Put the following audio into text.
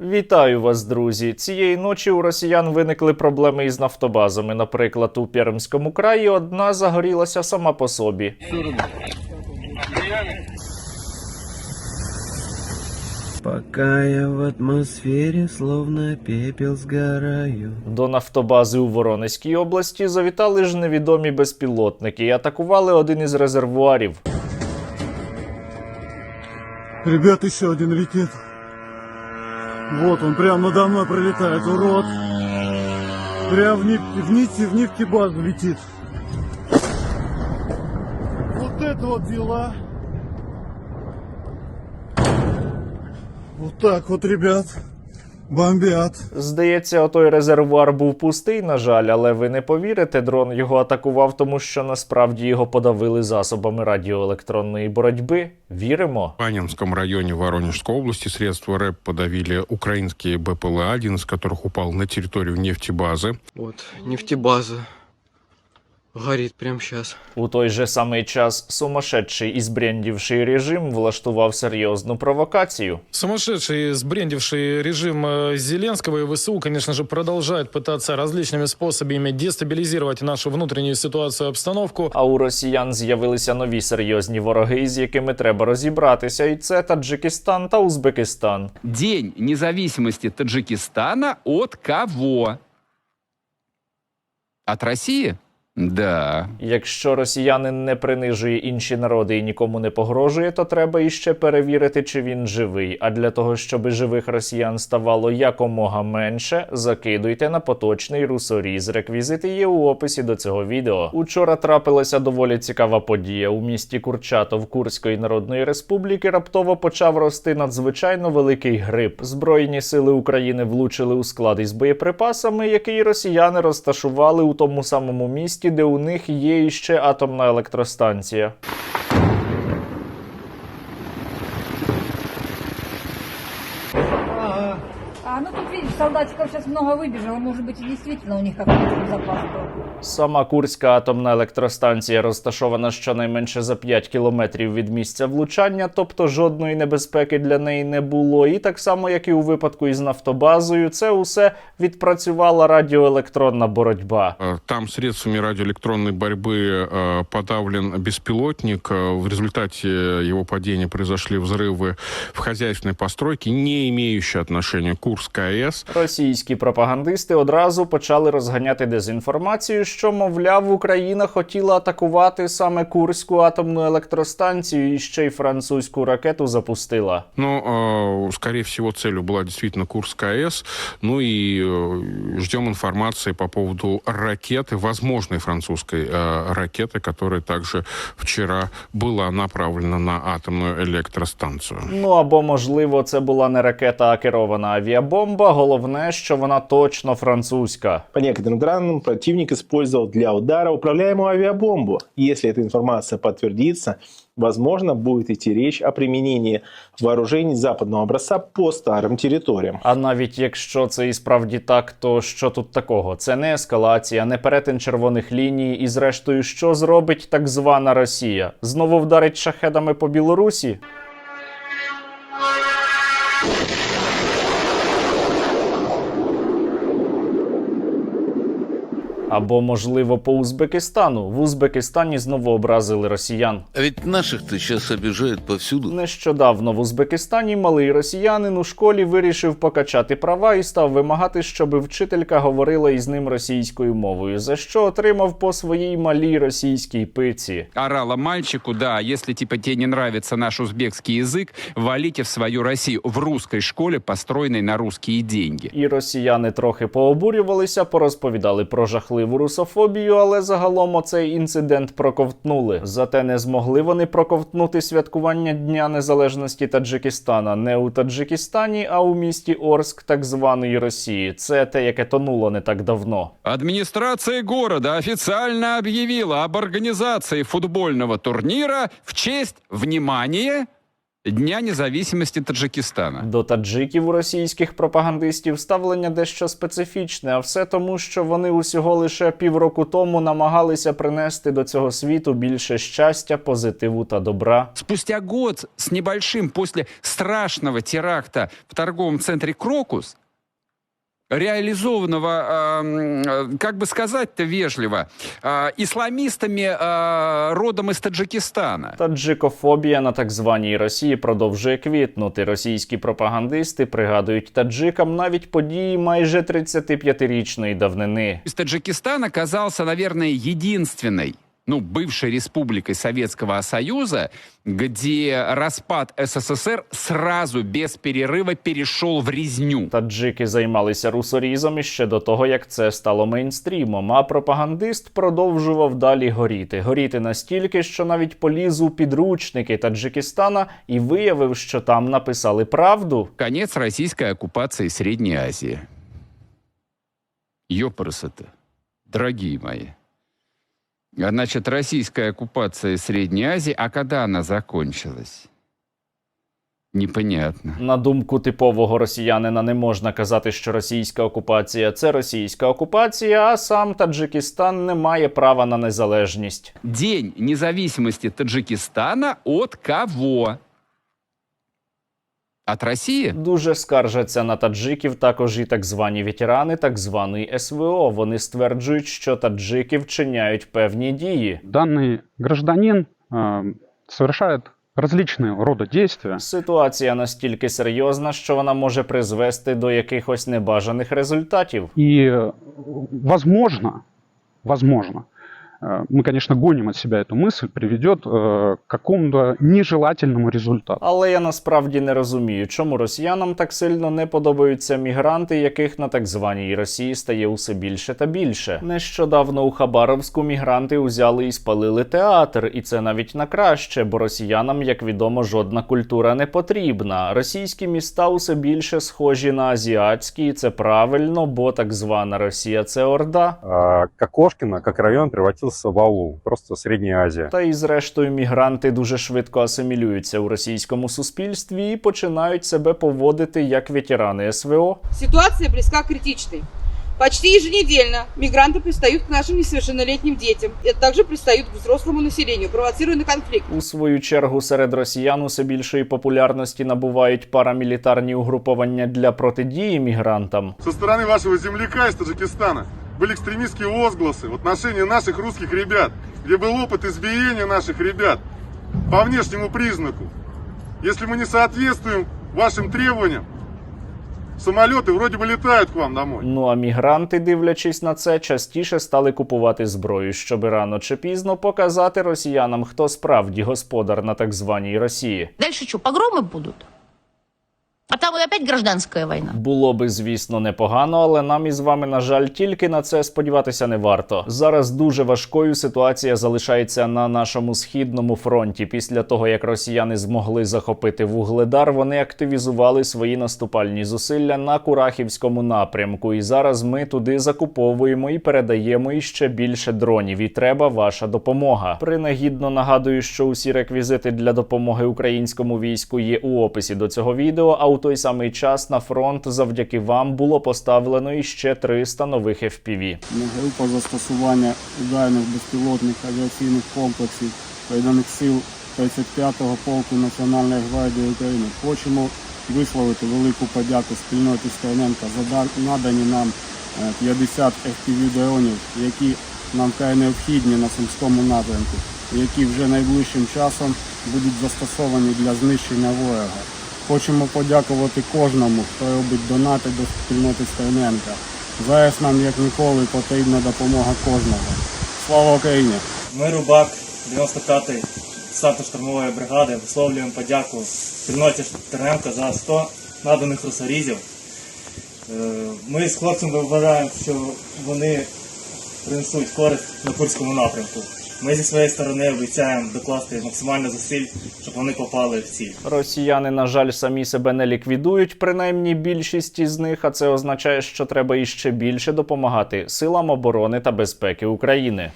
Вітаю вас, друзі! Цієї ночі у росіян виникли проблеми із нафтобазами. Наприклад, у Пермському краї одна загорілася сама по собі. Пока я в атмосфере, словно пепел сгораю. До нафтобази у Воронезькій області завітали ж невідомі безпілотники і атакували один із резервуарів. Ребят, еще один летит. Вот он прямо надо мной пролетает, урод. Прям в, нефть, в нити, в нефтебазу летит. Вот это вот дела. Вот так вот, ребят, бомбят. Здається, отой резервуар був пустий, на жаль, але ви не повірите, дрон його атакував, тому що насправді його подавили засобами радіоелектронної боротьби. Віримо. В Анинском районе Воронежской области средства РЭП подавили украинские БПЛА, один из которых упал на территорию нефтебазы. Вот, нефтебаза. Горит прямо сейчас. У той же самий час сумасшедший і збрендівший режим влаштував серйозну провокацію. Сумасшедший, сбрендивший режим э, Зеленского и ВСУ, конечно же, продолжает пытаться различными способами дестабилизировать нашу внутреннюю ситуацию и обстановку. А у росіян з'явилися нові серйозні вороги, з якими треба розібратися, і це Таджикистан та Узбекистан. День независимости Таджикистана от кого? От России? Да. Якщо росіянин не принижує інші народи і нікому не погрожує, то треба іще перевірити, чи він живий. А для того, щоб живих росіян ставало якомога менше, закидуйте на поточний русоріз. Реквізити є у описі до цього відео. Учора трапилася доволі цікава подія. У місті Курчатов Курської Народної Республіки раптово почав рости надзвичайно великий гриб. Збройні сили України влучили у склад із боєприпасами, який росіяни розташували у тому самому місті, де у них є іще атомна електростанція. А, ну тут видишь, солдатиков сейчас много выбежало, может быть и действительно у них какой-то запас был. Сама Курська атомна електростанція розташована щонайменше за 5 кілометрів від місця влучання, тобто жодної небезпеки для неї не було. І так само, як і у випадку із нафтобазою, це усе відпрацювала радіоелектронна боротьба. Э, Там средствами радиоэлектронной борьбы э, подавлен беспилотник. Э, В результате его падения произошли взрывы в хозяйственной постройке, не имеющие отношения к Курской АЭС. Російські пропагандисти одразу почали розганяти дезінформацію, що, мовляв, Україна хотіла атакувати саме Курську атомну електростанцію і ще й французьку ракету запустила. Но, э, скорее всего, целью была действительно Курская АЭС. Ну и э, ждем информации по поводу ракеты, возможной французской э, ракеты, которая также вчера была направлена на атомную электростанцию. Ну або можливо, це була не ракета, а керована авіабомба. Головне, що вона точно французька. По некоторым данным, противник использовал для удара управляемую авиабомбу. Если эта информация подтвердится, возможно, будет идти речь о применении вооружений западного образца по старым территориям. А навіть якщо це і справді так, то що тут такого? Це не ескалація, не перетин червоних ліній, і зрештою, що зробить так звана Росія? Знову вдарить шахедами по Білорусі? Або, можливо, по Узбекистану. В Узбекистані знову образили росіян. А ведь наших-то сейчас обижают повсюду. Нещодавно в Узбекистані малий росіянин у школі вирішив покачати права і став вимагати, щоб вчителька говорила із ним російською мовою, за що отримав по своїй малій російській пиці. Орала мальчику, да, если типа тебе не нравится наш узбекский язык, валите в свою Россию в русской школе, построенной на русские деньги. І росіяни трохи пообурювалися, порозповідали про жахливу русофобію, але загалом оцей інцидент проковтнули. Зате не змогли вони проковтнути святкування Дня Незалежності Таджикистана не у Таджикистані, а у місті Орск так званої Росії. Це те, яке тонуло не так давно. Администрация города официально объявила об организации футбольного турнира в честь, внимания, Дня незалежності Таджикистана. До таджиків у російських пропагандистів ставлення дещо специфічне, а все тому, що вони усього лише півроку тому намагалися принести до цього світу більше щастя, позитиву та добра. Спустя год з небольшим після страшного теракта в торговому центрі «Крокус», реализованного, эм, э, как бы сказать-то вежливо, э, исламистами э, родом из Таджикистана. Таджикофобія на так званій Росії продовжує квітнути. Російські пропагандисти пригадують таджикам навіть події майже 35-річної давнини. Из Таджикистан оказался, наверное, единственной ну, бывшей республикой Советского Союза, где распад СССР сразу, без перерыва, перешел в резню. Таджики займалися русорізом іще до того, як це стало мейнстрімом. А пропагандист продовжував далі горіти. Горіти настільки, що навіть поліз у підручники Таджикистана і виявив, що там написали правду. Конец российской оккупации Средней Азии. Ёпрсы-то, дорогие мои. Значит, российская оккупация Средней Азии, а когда она закончилась? Непонятно. На думку типового росіянина, не можна казати, що російська окупація це російська окупація, а сам Таджикистан не має права на незалежність. День незалежності Таджикистана от кого? От России? Дуже скаржаться на таджиків також і так звані ветерани так званої СВО. Вони стверджують, що таджики вчиняють певні дії. данный гражданин э, совершает различные рода действия, Ситуація настільки серйозна, що вона може призвести до якихось небажаних результатів. и, э, возможно, возможно, э, мы, конечно, гоним от себя эту мысль, приведет э, к какому-то нежелательному результату. Але я насправді не розумію, чому росіянам так сильно не подобаються мігранти, яких на так званій Росії стає усе більше та більше. Нещодавно у Хабаровську мігранти узяли і спалили театр, і це навіть на краще, бо росіянам, як відомо, жодна культура не потрібна. Російські міста усе більше схожі на азіатські, і це правильно, бо так звана Росія це орда. А, Кокошкино, как район, превратился в аул, просто Средняя Азия. Та і зрештою мігранти дуже швидко асимілюються у російському суспільстві і починають себе поводити як ветерани СВО. Ситуация близка к критичной. Почти еженедельно мигранты пристают к нашим несовершеннолетним детям. И также пристают к взрослому населению, провоцируя на конфликт. У свою чергу серед росіян усе більшої популярності набувають парамілітарні угруповання для протидії мігрантам. Со стороны вашего земляка из Таджикистана были экстремистские возгласы в отношении наших русских ребят, где был опыт избиения наших ребят по внешнему признаку. Если мы не соответствуем вашим требованиям, самолеты вроде бы летают к вам домой. Ну а мігранти, дивлячись на це, частіше стали купувати зброю, щоб рано чи пізно показати росіянам, хто справді господар на так званій Росії. Дальше что, погромы будут? Там опять гражданская война. Було би, звісно, непогано, але нам із вами, на жаль, тільки на це сподіватися не варто. Зараз дуже важкою ситуація залишається на нашому східному фронті. Після того, як росіяни змогли захопити вугледар, вони активізували свої наступальні зусилля на Курахівському напрямку. І зараз ми туди закуповуємо і передаємо іще більше дронів. І треба ваша допомога. Принагідно нагадую, що усі реквізити для допомоги українському війську є у описі до цього відео. А у той самий час на фронт завдяки вам було поставлено іще 300 нових FPV. Група застосування ударних безпілотних авіаційних комплексів Повітряних сил 35-го полку Національної гвардії України. Хочемо висловити велику подяку спільноті Стерненка за надані нам е, 50 FPV-дронів, які нам вкрай необхідні на Сумському напрямку, які вже найближчим часом будуть застосовані для знищення ворога. Хочемо подякувати кожному, хто робить донати до спільноти Стерненка. Зараз нам як ніколи потрібна допомога кожного. Слава Україні! Ми Рубак 95-ї десантно-штурмової бригади висловлюємо подяку спільноті Терненка за 100 наданих русорізів. Е, Ми з хлопцями вважаємо, що вони принесуть користь на Курському напрямку. Ми зі своєї сторони обіцяємо докласти максимально зусиль, щоб вони попали в ціль. Росіяни, на жаль, самі себе не ліквідують, принаймні більшість із них, а це означає, що треба іще більше допомагати силам оборони та безпеки України.